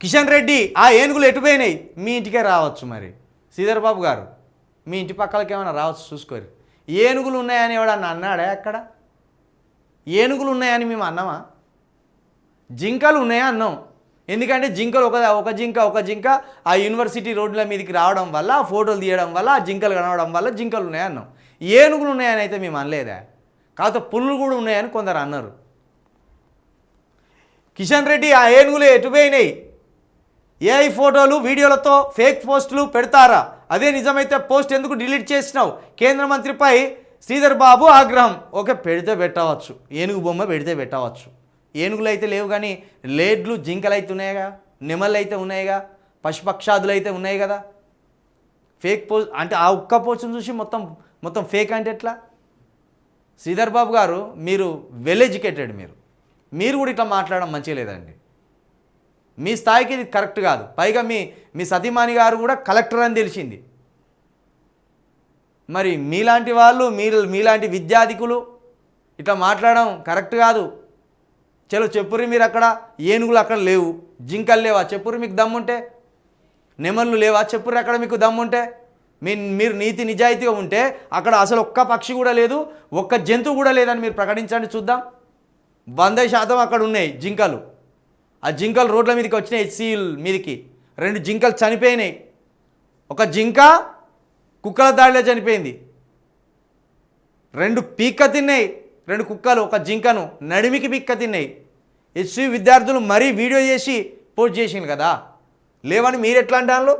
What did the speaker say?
కిషన్ రెడ్డి ఆ ఏనుగులు ఎటుపోయినాయి మీ ఇంటికే రావచ్చు మరి. శ్రీధర్ బాబు గారు మీ ఇంటి పక్కలకి ఏమైనా రావచ్చు చూసుకోరు. ఏనుగులు ఉన్నాయని ఎవడన్నా అన్నాడా అక్కడ ఏనుగులు ఉన్నాయని మేము అన్నామా? జింకలు ఉన్నాయా అన్నాం. ఎందుకంటే జింకలు ఒక ఒక జింక ఒక జింక ఆ యూనివర్సిటీ రోడ్ల మీదకి రావడం వల్ల ఆ ఫోటోలు తీయడం వల్ల ఆ జింకలు కనవడం వల్ల జింకలు ఉన్నాయా అన్నాం. ఏనుగులు ఉన్నాయని అయితే మేము అనలేదా? కాకపోతే పుల్లు కూడా ఉన్నాయని కొందరు అన్నారు. కిషన్ రెడ్డి ఆ ఏనుగులు ఎటుపోయినాయి ఏఐ ఫోటోలు వీడియోలతో ఫేక్ పోస్టులు పెడతారా? అదే నిజమైతే పోస్ట్ ఎందుకు డిలీట్ చేసినావు? కేంద్ర మంత్రిపై శ్రీధర్ బాబు ఆగ్రహం. ఓకే పెడితే పెట్టవచ్చు. ఏనుగు బొమ్మ పెడితే పెట్టవచ్చు. ఏనుగులు అయితే లేవు కానీ లేడ్లు జింకలు అయితే ఉన్నాయిగా నిమలు అయితే ఉన్నాయిగా పశుపక్షాదులు అయితే ఉన్నాయి కదా. ఫేక్ పోస్ట్ అంటే ఆ ఒక్క పోస్ట్ని చూసి మొత్తం మొత్తం ఫేక్ అంటే ఎట్లా? శ్రీధర్ బాబు గారు మీరు వెల్ ఎడ్యుకేటెడ్ మీరు. మీరు కూడా ఇట్లా మాట్లాడడం మంచిగా లేదండి. మీ స్థాయికి ఇది కరెక్ట్ కాదు. పైగా మీ మీ సతీమాని గారు కూడా కలెక్టర్ అని తెలిసింది. మరి మీలాంటి వాళ్ళు మీరు మీలాంటి విద్యాధికులు ఇట్లా మాట్లాడడం కరెక్ట్ కాదు. చలో చెప్పురి మీరు అక్కడ ఏనుగులు అక్కడ లేవు. జింకలు లేవా? చెప్పురి మీకు దమ్ముంటే? నెమళ్ళు లేవా? చెప్పురి అక్కడ మీకు దమ్ముంటే? మీ మీరు నీతి నిజాయితీగా ఉంటే అక్కడ అసలు ఒక్క పక్షి కూడా లేదు ఒక్క జంతువు కూడా లేదని మీరు ప్రకటించండి చూద్దాం. వంద శాతం అక్కడ ఉన్నాయి జింకలు. ఆ జింకలు రోడ్ల మీదకి వచ్చినాయి హెచ్సిఎల్ మీదకి. రెండు జింకలు చనిపోయినాయి. ఒక జింక కుక్కల దాడిలో చనిపోయింది. రెండు పీక్క తిన్నాయి. రెండు కుక్కలు ఒక జింకను నడిమికి పీక్క తిన్నాయి. హెచ్సి విద్యార్థులు మరీ వీడియో చేసి పోస్ట్ చేసింది కదా. లేవని మీరు ఎట్లా అంటారు